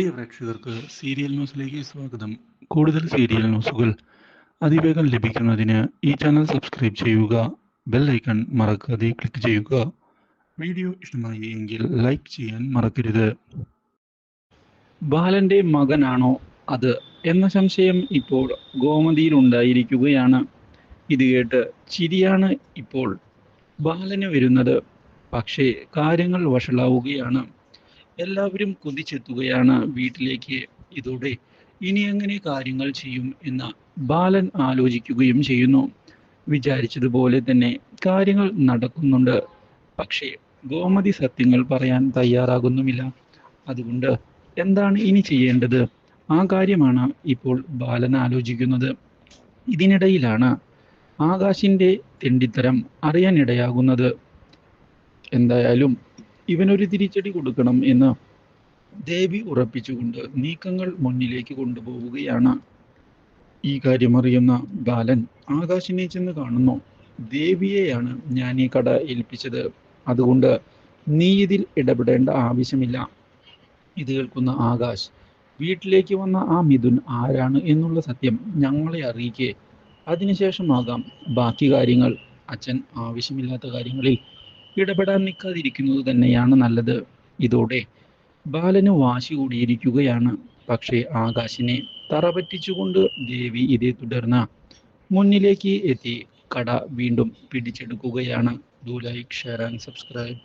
പ്രിയ പ്രേക്ഷകർക്ക് സീരിയൽ ന്യൂസിലേക്ക് സ്വാഗതം. കൂടുതൽ സീരിയൽ ന്യൂസുകൾ അതിവേഗം ലഭിക്കുന്നതിന് ഈ ചാനൽ സബ്സ്ക്രൈബ് ചെയ്യുക ബെൽ ഐക്കൺ മറക്കാതെ ക്ലിക്ക് ചെയ്യുക. വീഡിയോ ഇഷ്ടമായി എങ്കിൽ ലൈക്ക് ചെയ്യാൻ മറക്കരുത്. ബാലന്റെ മകനാണോ അത് എന്ന സംശയം ഇപ്പോൾ ഗോമതിയിൽ ഉണ്ടായിരിക്കുകയാണ് ഇത് കേട്ട് ചിരിയാണ് ഇപ്പോൾ ബാലന് വരുന്നത്. പക്ഷേ കാര്യങ്ങൾ വഷളാവുകയാണ്. എല്ലാവരും കുതിച്ചെത്തുകയാണ് വീട്ടിലേക്ക്. ഇതോടെ ഇനി എങ്ങനെ കാര്യങ്ങൾ ചെയ്യും എന്ന് ബാലൻ ആലോചിക്കുകയും ചെയ്യുന്നു. വിചാരിച്ചതുപോലെ തന്നെ കാര്യങ്ങൾ നടക്കുന്നുണ്ട്. പക്ഷേ ഗോമതി സത്യങ്ങൾ പറയാൻ തയ്യാറാകുന്നുമില്ല. അതുകൊണ്ട് എന്താണ് ഇനി ചെയ്യേണ്ടത്? ആ കാര്യമാണ് ഇപ്പോൾ ബാലൻ ആലോചിക്കുന്നത്. ഇതിനിടയിലാണ് ആകാശിന്റെ തെണ്ടിത്തരം അറിയാനിടയാകുന്നത്. എന്തായാലും ഇവനൊരു തിരിച്ചടി കൊടുക്കണം എന്ന് ദേവി ഉറപ്പിച്ചുകൊണ്ട് നീക്കങ്ങൾ മുന്നിലേക്ക് കൊണ്ടുപോവുകയാണ്. ഈ കാര്യം അറിയുന്ന ബാലൻ ആകാശിനെ ചെന്ന് കാണുന്നു. ദേവിയെയാണ് ഞാൻ ഈ കട ഏൽപ്പിച്ചത്. അതുകൊണ്ട് നീ ഇതിൽ ഇടപെടേണ്ട ആവശ്യമില്ല. ഇത് കേൾക്കുന്ന ആകാശ് വീട്ടിലേക്ക് വന്ന ആ മിഥുൻ ആരാണ് എന്നുള്ള സത്യം ഞങ്ങളെ അറിയിക്കേ. അതിനുശേഷമാകാം ബാക്കി കാര്യങ്ങൾ. അച്ഛൻ ആവശ്യമില്ലാത്ത കാര്യങ്ങളിൽ ഇടപെടാൻ നിൽക്കാതിരിക്കുന്നത് തന്നെയാണ് നല്ലത്. ഇതോടെ ബാലന് വാശി കൂടിയിരിക്കുകയാണ്. പക്ഷേ ആകാശിനെ തറ പറ്റിച്ചുകൊണ്ട് ദേവി ഇതേ തുടർന്ന് മുന്നിലേക്ക് എത്തി. കട വീണ്ടും പിടിച്ചെടുക്കുകയാണ്. Do like share and subscribe.